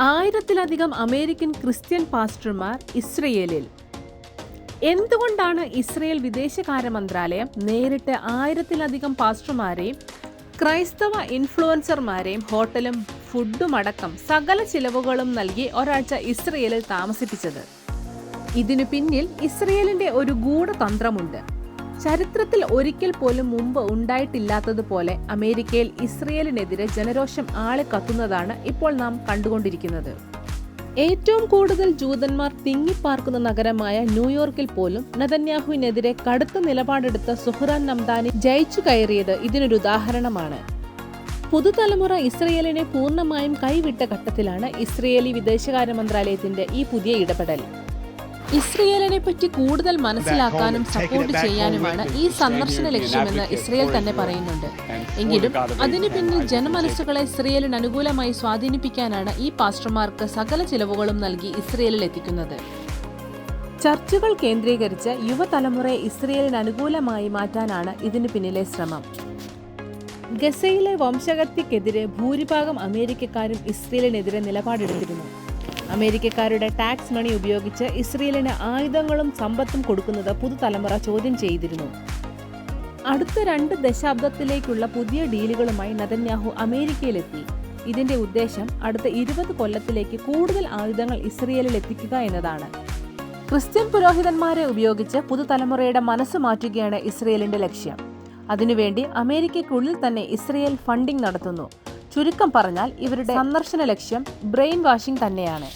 ആയിരത്തിലധികം American Christian പാസ്റ്റർമാർ ഇസ്രയേലിൽ. എന്തുകൊണ്ടാണ് ഇസ്രയേൽ വിദേശകാര്യ മന്ത്രാലയം നേരിട്ട് ആയിരത്തിലധികം പാസ്റ്റർമാരെയും ക്രൈസ്തവ ഇൻഫ്ലുവൻസർമാരെയും ഹോട്ടലും ഫുഡും അടക്കം സകല ചിലവുകളും നൽകി ഒരാഴ്ച ഇസ്രയേലിൽ താമസിപ്പിച്ചത്? ഇതിനു പിന്നിൽ ഇസ്രയേലിന്റെ ഒരു ഗൂഢതന്ത്രമുണ്ട്. ചരിത്രത്തിൽ ഒരിക്കൽ പോലും മുമ്പ് ഉണ്ടായിട്ടില്ലാത്തതുപോലെ അമേരിക്കയിൽ ഇസ്രയേലിനെതിരെ ജനരോഷം ആളെ കത്തുന്നതാണ് ഇപ്പോൾ നാം കണ്ടുകൊണ്ടിരിക്കുന്നത്. ഏറ്റവും കൂടുതൽ ജൂതന്മാർ തിങ്ങിപ്പാർക്കുന്ന നഗരമായ ന്യൂയോർക്കിൽ പോലും നതന്യാഹുവിനെതിരെ കടുത്ത നിലപാടെടുത്ത സുഹ്റാൻ നംദാനി ജയിച്ചു കയറിയത് ഇതിനൊരു ഉദാഹരണമാണ്. പുതുതലമുറ ഇസ്രയേലിനെ പൂർണമായും കൈവിട്ട ഘട്ടത്തിലാണ് ഇസ്രയേലി വിദേശകാര്യ മന്ത്രാലയത്തിന്റെ ഈ പുതിയ ഇടപെടൽ. ഇസ്രയേലിനെ പറ്റി കൂടുതൽ മനസ്സിലാക്കാനും സപ്പോർട്ട് ചെയ്യാനുമാണ് ഈ സന്ദർശന ലക്ഷ്യമെന്ന് ഇസ്രയേൽ തന്നെ പറയുന്നുണ്ട്. എങ്കിലും അതിനു പിന്നിൽ ജനമനസ്സുകളെ ഇസ്രയേലിന് അനുകൂലമായി സ്വാധീനിപ്പിക്കാനാണ് ഈ പാസ്റ്റർമാർക്ക് സകല ചിലവുകളും നൽകി ഇസ്രയേലിൽ എത്തിക്കുന്നത്. ചർച്ചുകൾ കേന്ദ്രീകരിച്ച് യുവതലമുറയെ ഇസ്രയേലിന് അനുകൂലമായി മാറ്റാനാണ് ഇതിനു പിന്നിലെ ശ്രമം. ഗസയിലെ വംശഹത്യക്കെതിരെ ഭൂരിഭാഗം അമേരിക്കക്കാരും ഇസ്രയേലിനെതിരെ നിലപാടെടുത്തിരുന്നു. അമേരിക്കക്കാരുടെ ടാക്സ് മണി ഉപയോഗിച്ച് ഇസ്രയേലിന് ആയുധങ്ങളും സമ്പത്തും കൊടുക്കുന്നത് പുതുതലമുറ ചോദ്യം ചെയ്തിരുന്നു. അടുത്ത രണ്ട് ദശാബ്ദത്തിലേക്കുള്ള പുതിയ ഡീലുകളുമായി നതന്യാഹു അമേരിക്കയിലെത്തി. ഇതിന്റെ ഉദ്ദേശം അടുത്ത ഇരുപത് കൊല്ലത്തിലേക്ക് കൂടുതൽ ആയുധങ്ങൾ ഇസ്രയേലിൽ എത്തിക്കുക എന്നതാണ്. ക്രിസ്ത്യൻ പുരോഹിതന്മാരെ ഉപയോഗിച്ച് പുതുതലമുറയുടെ മനസ്സ് മാറ്റുകയാണ് ഇസ്രയേലിന്റെ ലക്ഷ്യം. അതിനുവേണ്ടി അമേരിക്കയ്ക്കുള്ളിൽ തന്നെ ഇസ്രയേൽ ഫണ്ടിംഗ് നടത്തുന്നു. ചുരുക്കം പറഞ്ഞാൽ ഇവരുടെ സന്ദർശന ലക്ഷ്യം ബ്രെയിൻ വാഷിംഗ് തന്നെയാണ്.